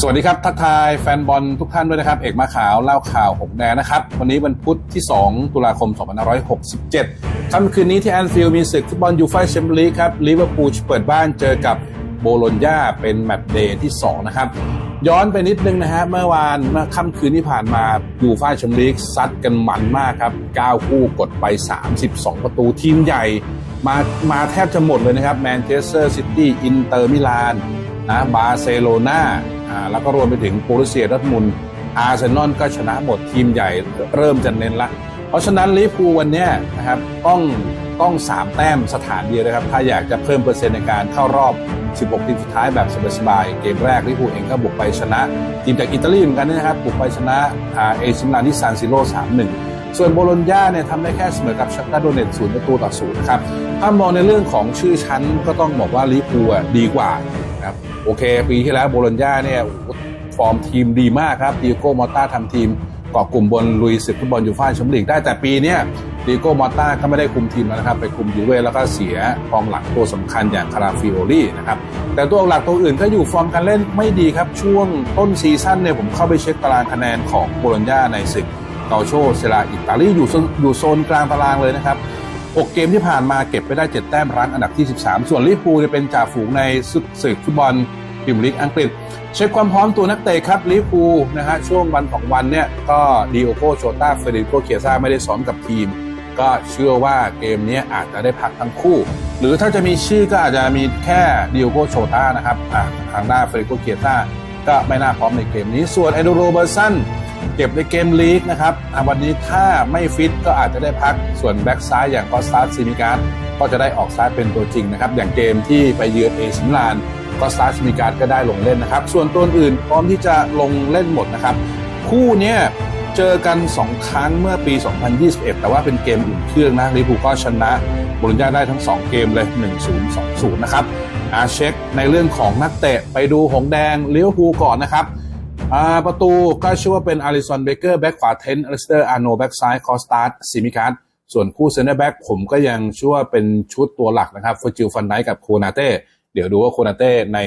สวัสดีครับ ทักทายแฟนบอลทุกท่านด้วยนะครับ เอกมาขาวเล่าข่าวหกแดงนะครับ วันนี้วันพุธที่ 2 ตุลาคม 2567 ค่ำคืนนี้ที่แอนฟิลด์มีศึกฟุตบอลยูฟ่าแชมเปี้ยนลีกครับลิเวอร์พูลเปิดบ้านเจอกับโบโลญญาเป็นแมตช์เดย์ที่ 2 นะครับ ย้อนไปนิดนึงนะฮะเมื่อวานเมื่อค่ำคืนที่ผ่านมายูฟ่าแชมเปี้ยนลีกซัดกันมันมากครับ 9 คู่กดไป 32 ประตูทีมใหญ่มามาแทบจะหมดเลยนะครับแมนเชสเตอร์ซิตี้อินเตอร์มิลานนะบาร์เซโลนาอ่า แล้วก็รวมไปถึงโปรตุเซียดอร์ทมุนอาร์เซนอลก็ชนะหมดทีมใหญ่เริ่มจะเน้นละ เพราะฉะนั้นลิเวอร์พูวันนี้นะครับต้องต้อง 3 แต้มสถานเดียวนะครับ ถ้าอยากจะเพิ่มเปอร์เซ็นต์ในการเข้ารอบ 16 ทีมสุดท้ายแบบสบายๆเกมแรกลิเวอร์พูเองก็บุกไปชนะ ทีมจากอิตาลีเหมือนกันนะครับบุกไปชนะเอซิมลานที่ซานซิโร่3-1ส่วนโบโลญญาเนี่ยทำได้แค่เสมอกับชักตาโดเนตศูนย์ประตูต่อศูนย์นะครับ ถ้ามองในเรื่องของชื่อชั้นก็ต้องบอกว่าลิเวอร์พูดีกว่า โอเค ปีที่แล้วโบโลญญาเนี่ยฟอร์มทีมดีมากครับดิโก้มอต้าทำทีมเกาะกลุ่มบนลุยศึกฟุตบอลยูฟ่าแชมเปี้ยนลีกได้แต่ปีนี้ดิโก้มอต้าก็ไม่ได้คุมทีมแล้วนะครับ ไปคุมยูเว่แล้วก็เสียกองหลังตัวสำคัญอย่างคาราฟิโอลี่นะครับ แต่ตัวหลักตัวอื่นก็อยู่ฟอร์มการเล่นไม่ดีครับ ช่วงต้นซีซั่นเนี่ยผมเข้าไปเช็คตารางคะแนนของโบโลญญาในศึกเกาโชเซราอิตาลีอยู่อยู่โซนกลางตารางเลยนะครับ 6 เกมที่ผ่านมาเก็บไปได้ 7 แต้มรั้งอันดับที่ 13 ส่วนลิเวอร์พูลจะเป็นจ่าฝูงในศึกศึกฟุตบอลพรีเมียร์ลีกอังกฤษ เช็คความพร้อมตัวนักเตะครับลิเวอร์พูลนะฮะช่วงวันของวันเนี่ยก็ดีโอโกโชต้าเฟเดริโกเคียซ่าไม่ได้ซ้อมกับทีม ก็เชื่อว่าเกมนี้อาจจะได้พักทั้งคู่ หรือถ้าจะมีชื่อก็อาจจะมีแค่ดิโอโกโชต้านะครับทางด้านเฟเดริโกเคียซ่าก็ไม่น่าพร้อมในเกมนี้ส่วนเอโดโรเบอร์สัน เก็บในเกมลีกนะครับอะวันนี้ถ้าไม่ฟิตก็อาจจะได้พักส่วนแบ็กซ้ายอย่างกอสตาร์ซิมิการก็จะได้ออกซ้ายเป็นตัวจริงนะครับ อย่างเกมที่ไปเยือนเอซิมลานกอสตาร์ซิมิการก็ได้ลงเล่นนะครับ ส่วนตัวอื่นพร้อมที่จะลงเล่นหมดนะครับ คู่นี้เจอกัน 2 ครั้งเมื่อปี 2021 แต่ว่าเป็นเกมอุ่นเครื่องนะลิเวอร์พูลก็ชนะบรูญญาได้ทั้ง 2 เกมเลย 1-0 2-0 นะครับอาเช็คในเรื่องของนักเตะไปดูหงแดงเลิเวอร์พูก่อนนะครับ ประตูก็ชื่อว่าเป็นอาริสันเบเกอร์แบ็กขวาเทนอลิสเตอร์อาร์โนแบ็กซ้ายคอสตาร์ซิมิการ์ดส่วนคู่เซนเตอร์แบ็กผมก็ยังเชื่อว่าเป็นชุดตัวหลักนะครับฟอร์จิลฟันไดกับโคนาเต้เดี๋ยวดูว่าโคนาเต้ใน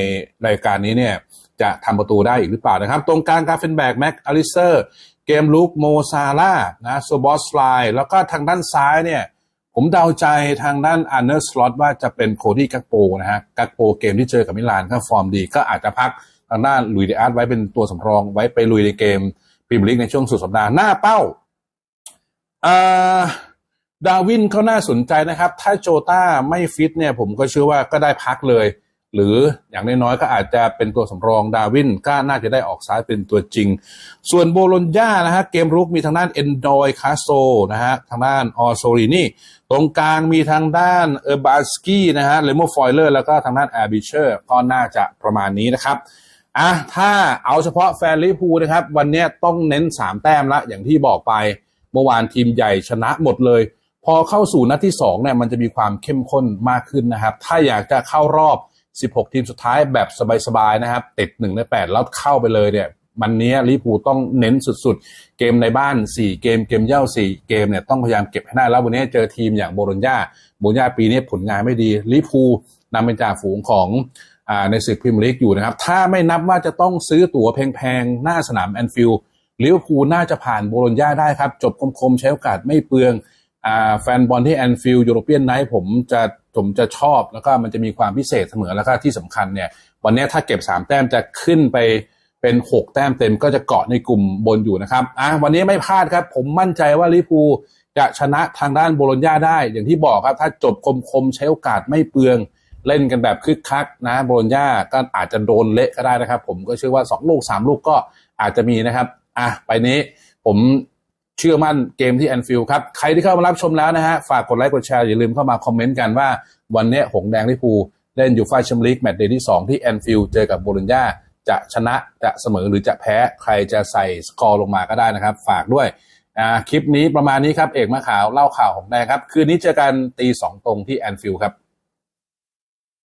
รายการนี้เนี่ยจะทำประตูได้อีกหรือเปล่านะครับ ตรงกลางกาเฟนแบกแม็กอลิสเตอร์เกมลุกโมซาร่านะโซบอสไลแล้วก็ทางด้านซ้ายเนี่ยผมเดาใจทางด้านอันเนอร์สล็อตว่าจะเป็นโคดี้กักโปนะฮะกักโปเกมที่เจอกับมิลานก็ฟอร์มดีก็อาจจะพัก ทางด้านลุยเดอาร์ตไว้เป็นตัวสำรองไว้ไปลุยในเกมพรีเมียร์ลีกในช่วงสุดสัปดาห์หน้าเป้าดาวินเขาน่าสนใจนะครับ ถ้าโจต้าไม่ฟิตเนี่ยผมก็เชื่อว่าก็ได้พักเลย หรืออย่างน้อยๆก็อาจจะเป็นตัวสำรองดาวินก็น่าจะได้ออกซ้ายเป็นตัวจริง ส่วนโบโลญญานะฮะเกมรุกมีทางด้านเอนดอยคาโซนะฮะทางด้านออโซรินีตรงกลางมีทางด้านเออร์บาสกี้นะฮะเลโมฟอยเลอร์แล้วก็ทางด้านแอร์บิเชอร์ก็น่าจะประมาณนี้นะครับ อะถ้าเอาเฉพาะแฟนลิพูนะครับ วันนี้ต้องเน้น 3 แต้มละ อย่างที่บอกไป เมื่อวานทีมใหญ่ชนะหมดเลย พอเข้าสู่นัดที่2เนี่ยมันจะมีความเข้มข้นมากขึ้นนะครับ ถ้าอยากจะเข้ารอบ 16 ทีมสุดท้ายแบบสบายๆนะครับ ติด1ใน8แล้วเข้าไปเลยเนี่ย วันนี้ลิเวอร์พูต้องเน้นสุดๆ เกมในบ้าน 4 เกมเกมเย่า4 เกมเนี่ยต้องพยายามเก็บให้ได้แล้ววันนี้เจอทีมอย่างโบโลญญาโบโลญญาปีนี้ผลงานไม่ดีลิเวอร์พูนำเป็นจ่าฝูงของอในศึกพรีเมียร์ลีกอยู่นะครับ ถ้าไม่นับว่าจะต้องซื้อตั๋วแพงๆ หน้าสนามแอนฟิลด์ลิเวอร์พูลน่าจะผ่านโบโลญญาได้ครับ จบคมๆ ใช้โอกาสไม่เปลืองอแฟนบอลที่แอนฟิลด์ยูโรเปียนไนท์ผมจะผมจะชอบแล้วก็มันจะมีความพิเศษเสมอแล้วก็ที่สำคัญเนี่ย วันนี้ถ้าเก็บ 3 แต้มจะขึ้นไป เป็น 6 แต้มเต็มก็จะเกาะในกลุ่มบนอยู่นะครับอะวันนี้ไม่พลาดครับ ผมมั่นใจว่าลิพูจะชนะทางด้านโบโลญญาได้ อย่างที่บอกครับ ถ้าจบคมๆใช้โอกาสไม่เปลือง เล่นกันแบบคึกคักนะโบโลญญาก็อาจจะโดนเละก็ได้นะครับ ผมก็เชื่อว่า 2 ลูก 3 ลูกก็อาจจะมีนะครับอะไปนี้ผมเชื่อมั่นเกมที่แอนฟิลด์ครับ ใครที่เข้ามารับชมแล้วนะฮะ ฝากกดไลค์กดแชร์อย่าลืมเข้ามาคอมเมนต์กันว่าวันนี้หงแดงลิพูเล่นอยูฟ่าแชมเปี้ยนลีกแมตช์เดย์ที่ 2 ที่แอนฟิลด์เจอกับโบโลญญา จะชนะจะเสมอหรือจะแพ้ใครจะใส่สกอร์ลงมาก็ได้นะครับ ฝากด้วยอ่าคลิปนี้ประมาณนี้ครับ เอกมาขาวเล่าข่าวของแดงครับ คืนนี้เจอกันตีสองตรงที่แอนฟิลด์ครับ